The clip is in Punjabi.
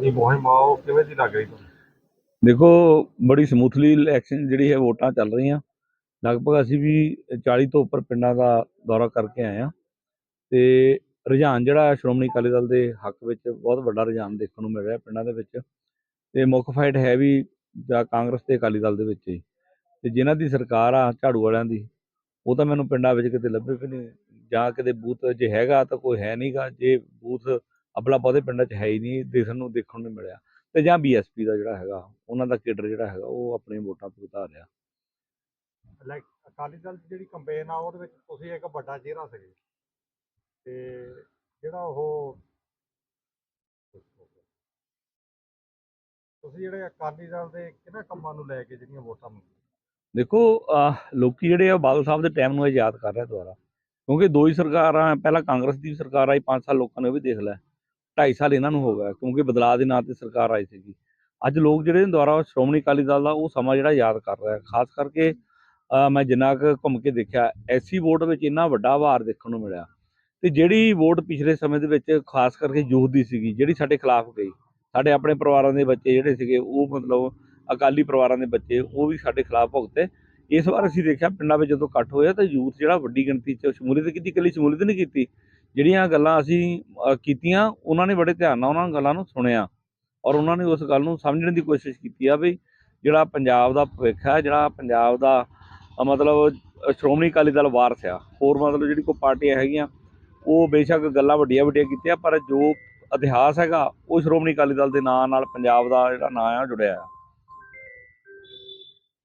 ਇਹ ਮੁਹਿੰਮ ਆ ਉਹ ਕਿਵੇਂ ਦੀ ਲੱਗ ਰਹੀ ਤੁਹਾਨੂੰ? ਦੇਖੋ, ਬੜੀ ਸਮੂਥਲੀ ਇਲੈਕਸ਼ਨ ਜਿਹੜੀ ਹੈ, ਵੋਟਾਂ ਚੱਲ ਰਹੀਆਂ। ਲਗਭਗ ਅਸੀਂ ਵੀ 40 ਤੋਂ ਉੱਪਰ ਪਿੰਡਾਂ ਦਾ ਦੌਰਾ ਕਰਕੇ ਆਏ ਆ ਤੇ ਰੁਝਾਨ ਜਿਹੜਾ ਸ਼੍ਰੋਮਣੀ ਅਕਾਲੀ ਦਲ ਦੇ ਹੱਕ ਵਿੱਚ ਬਹੁਤ ਵੱਡਾ ਰੁਝਾਨ ਦੇਖਣ ਨੂੰ ਮਿਲ ਰਿਹਾ ਪਿੰਡਾਂ ਦੇ ਵਿੱਚ। ਤੇ ਮੁੱਖ ਫਾਈਟ ਹੈ ਵੀ ਜਾਂ ਕਾਂਗਰਸ ਤੇ ਅਕਾਲੀ ਦਲ ਦੇ ਵਿੱਚ ਹੀ। ਤੇ ਜਿਨ੍ਹਾਂ ਦੀ ਸਰਕਾਰ ਆ, ਝਾੜੂ ਵਾਲਿਆਂ ਦੀ, ਉਹ ਤਾਂ ਮੈਨੂੰ ਪਿੰਡਾਂ ਵਿੱਚ ਕਿਤੇ ਲੱਭੇ ਵੀ ਨਹੀਂ। ਜਾਂ ਕਿਤੇ ਬੂਥ ਜੇ ਹੈਗਾ ਤਾਂ ਕੋਈ ਹੈ ਨਹੀਂਗਾ ਜੇ ਬੂਥ ਅਬਲਾ ਬਹੁਤੇ ਪਿੰਡਾਂ 'ਚ ਹੈ ਹੀ ਨਹੀਂ ਦੇਖਣ ਨੂੰ ਦੇਖਣ ਨੂੰ ਮਿਲਿਆ। ਤੇ ਜਾਂ ਬੀਐਸਪੀ ਦਾ ਜਿਹੜਾ ਹੈਗਾ ਉਹਨਾਂ ਦਾ ਕੇਡਰ ਜਿਹੜਾ ਹੈਗਾ ਉਹ ਆਪਣੀ ਵੋਟਾਂ ਭੁਗਤਾ ਰਿਹਾ ਲਾਈਕ ਅਕਾਲੀ ਦਲ ਦੀ ਜਿਹੜੀ ਕੰਪੇਨ ਆ ਉਹਦੇ ਵਿੱਚ ਤੁਸੀਂ ਇੱਕ ਵੱਡਾ ਚਿਹਰਾ ਸੀਗੇ ਤੇ ਜਿਹੜਾ ਉਹ ਤੁਸੀਂ ਜਿਹੜੇ ਅਕਾਲੀ ਦਲ ਦੇ ਕਿਹਨਾਂ ਕੰਮਾਂ ਨੂੰ ਲੈ ਕੇ ਜਿਹੜੀਆਂ ਵੋਟਾਂ ਮੰਗੀਆਂ ਦੇਖੋ ਲੋਕੀ ਜਿਹੜੇ ਆ ਬਾਦਲ ਸਾਹਿਬ ਦੇ ਟਾਈਮ ਨੂੰ ਇਹ ਯਾਦ ਕਰ ਰਹੇ ਦੁਬਾਰਾ। ਕਿਉਂਕਿ ਦੋ ਹੀ ਸਰਕਾਰਾਂ ਪਹਿਲਾਂ ਕਾਂਗਰਸ ਦੀ ਸਰਕਾਰ ਆਈ 5 ਸਾਲ ਲੋਕਾਂ ਨੇ ਉਹ ਵੀ ਦੇਖ ਲਿਆ। 2.5 ਸਾਲ ਇਹਨਾਂ ਨੂੰ ਹੋ ਗਿਆ, ਕਿਉਂਕਿ ਬਦਲਾਅ ਦੇ ਨਾਂ ਤੇ ਸਰਕਾਰ ਆਈ ਸੀਗੀ। ਅੱਜ ਲੋਕ ਜਿਹੜੇ ਦੁਆਰਾ ਸ਼੍ਰੋਮਣੀ ਅਕਾਲੀ ਦਲ ਦਾ ਉਹ ਸਮਾਂ ਜਿਹੜਾ ਯਾਦ ਕਰ ਰਿਹਾ ਖਾਸ ਕਰਕੇ ਮੈਂ ਜਿੰਨਾ ਕੁ ਘੁੰਮ ਕੇ ਦੇਖਿਆ ਐਸੀ ਵੋਟ ਵਿੱਚ ਇੰਨਾ ਵੱਡਾ ਭਾਰ ਦੇਖਣ ਨੂੰ ਮਿਲਿਆ। ਤੇ ਜਿਹੜੀ ਵੋਟ ਪਿਛਲੇ ਸਮੇਂ ਦੇ ਵਿੱਚ ਖਾਸ ਕਰਕੇ ਯੂਥ ਦੀ ਸੀਗੀ, ਜਿਹੜੀ ਸਾਡੇ ਖਿਲਾਫ ਗਈ, ਸਾਡੇ ਆਪਣੇ ਪਰਿਵਾਰਾਂ ਦੇ ਬੱਚੇ ਜਿਹੜੇ ਸੀਗੇ, ਉਹ ਮਤਲਬ ਅਕਾਲੀ ਪਰਿਵਾਰਾਂ ਦੇ ਬੱਚੇ, ਉਹ ਵੀ ਸਾਡੇ ਖਿਲਾਫ ਭੁਗਤੇ। ਇਸ ਵਾਰ ਅਸੀਂ ਦੇਖਿਆ ਪਿੰਡਾਂ ਵਿੱਚ ਜਦੋਂ ਇਕੱਠ ਹੋਇਆ ਤਾਂ ਯੂਥ ਜਿਹੜਾ ਵੱਡੀ ਗਿਣਤੀ 'ਚ ਸ਼ਮੂਲੀਅਤ ਕੀਤੀ, ਇਕੱਲੀ ਸ਼ਮੂਲੀਅਤ ਨਹੀਂ ਕੀਤੀ ਜਿਹੜੀਆਂ ਗੱਲਾਂ ਅਸੀਂ ਕੀਤੀਆਂ, ਉਹਨਾਂ ਨੇ ਬੜੇ ਧਿਆਨ ਨਾਲ ਉਹਨਾਂ ਗੱਲਾਂ ਨੂੰ ਸੁਣਿਆ ਔਰ ਉਹਨਾਂ ਨੇ ਉਸ ਗੱਲ ਨੂੰ ਸਮਝਣ ਦੀ ਕੋਸ਼ਿਸ਼ ਕੀਤੀ ਆ ਵੀ ਜਿਹੜਾ ਪੰਜਾਬ ਦਾ ਭਵਿੱਖ ਹੈ, ਜਿਹੜਾ ਪੰਜਾਬ ਦਾ ਮਤਲਬ ਸ਼੍ਰੋਮਣੀ ਅਕਾਲੀ ਦਲ ਵਾਰਸ ਆ, ਹੋਰ ਮਤਲਬ ਜਿਹੜੀ ਕੋਈ ਪਾਰਟੀਆਂ ਹੈਗੀਆਂ, ਉਹ ਬੇਸ਼ੱਕ ਗੱਲਾਂ ਵੱਡੀਆਂ ਵੱਡੀਆਂ ਕੀਤੀਆਂ, ਪਰ ਜੋ ਇਤਿਹਾਸ ਹੈਗਾ, ਉਹ ਸ਼੍ਰੋਮਣੀ ਅਕਾਲੀ ਦਲ ਦੇ ਨਾਂ ਨਾਲ ਪੰਜਾਬ ਦਾ ਜਿਹੜਾ ਨਾਂ ਆ, ਜੁੜਿਆ ਆ।